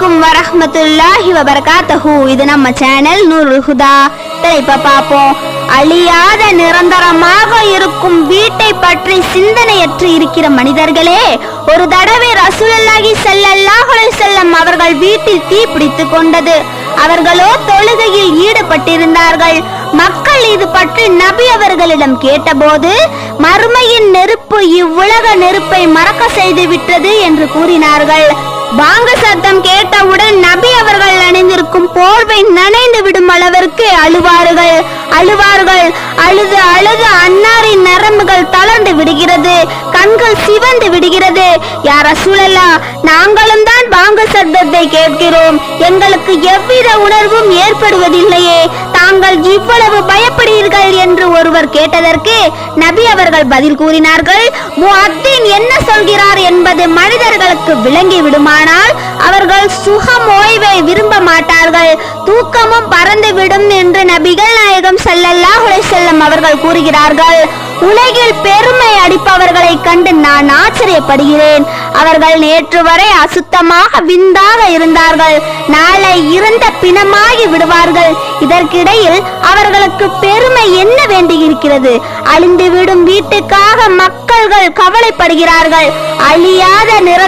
அலைக்கும் வரஹமத்துல்லாஹி வபரகாத்தஹு. இது நம்ம சேனல் நூருல் ஹுதா. இப்ப பார்ப்போம். அழியாத நிரந்தரமாக இருக்கும் வீட்டை பற்றி சிந்தனையற்று இருக்கிற மனிதர்களே ஒரு தடவை ரசூலல்லாஹி ஸல்லல்லாஹு செல்லம் அவர்கள் வீட்டில் தீ பிடித்து கொண்டது. அவர்களோ தொழுகையில் ஈடுபட்டிருந்தார்கள். மக்கள் இது பற்றி நபி அவர்களிடம் கேட்டபோது மறுமையின் நெருப்பு இவ்வுலக நெருப்பை மறக்க செய்து விட்டது என்று கூறினார்கள். வாங்க சத்தம் கேட்டவுடன் நபி அவர்கள் அணிந்திருக்கும் போர்வை நனைந்து விடும் அளவிற்கு அழுவார்கள். அழுவார்கள். அழுது அழுது அன்னாரின் நரம்புகள் தளர்ந்து விடுகிறது. கண்கள் சிவந்து விடுகிறது. யார சூழலா நாங்களும் தான் வாங்க சத்தத்தை கேட்கிறோம். எங்களுக்கு எவ்வித உணர்வும் ஏற்படுவதில்லையே. தாங்கள் இவ்வளவு பயப்படுகிறீர்கள் என்று ஒருவர் கேட்டதற்கு நபி அவர்கள் பதில் கூறினார்கள் முஅத்தின் என்ன சொல்கிறார் என்பது மனிதர்களுக்கு விளங்கி விடுமானால் அவர்கள் சுகம் ஓய்வை விரும்ப மாட்டார்கள். தூக்கமும் பறந்துவிடும் என்று நபிகள் நாயகம் செல்லல்லாஹுலை செல்லம் அவர்கள் கூறுகிறார்கள். உலகில் பெருமை அடிப்பவர்களை கண்டு நான் ஆச்சரியப்படுகிறேன். அவர்கள் நேற்று வரை அசுத்தமாக விந்தாக இருந்தார்கள். நாளை இறந்த பிணமாகி விடுவார்கள். இதற்கிடையில் அவர்களுக்கு பெருமை என்ன வேண்டியிருக்கிறது? அழிந்து விடும் வீட்டுக்காக மக்கள்கள் கவலைப்படுகிறார்கள். அழியாத நிற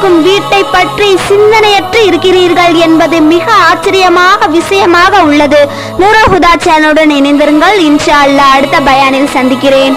இருக்கும் வீட்டை பற்றி சிந்தனையற்று இருக்கிறீர்கள் என்பது மிக ஆச்சரியமாக விஷயமாக உள்ளது. நூரஹுதா சேனலுடன் இணைந்திருங்கள். இன்ஷா அல்லாஹ் அடுத்த பயானில் சந்திக்கிறேன்.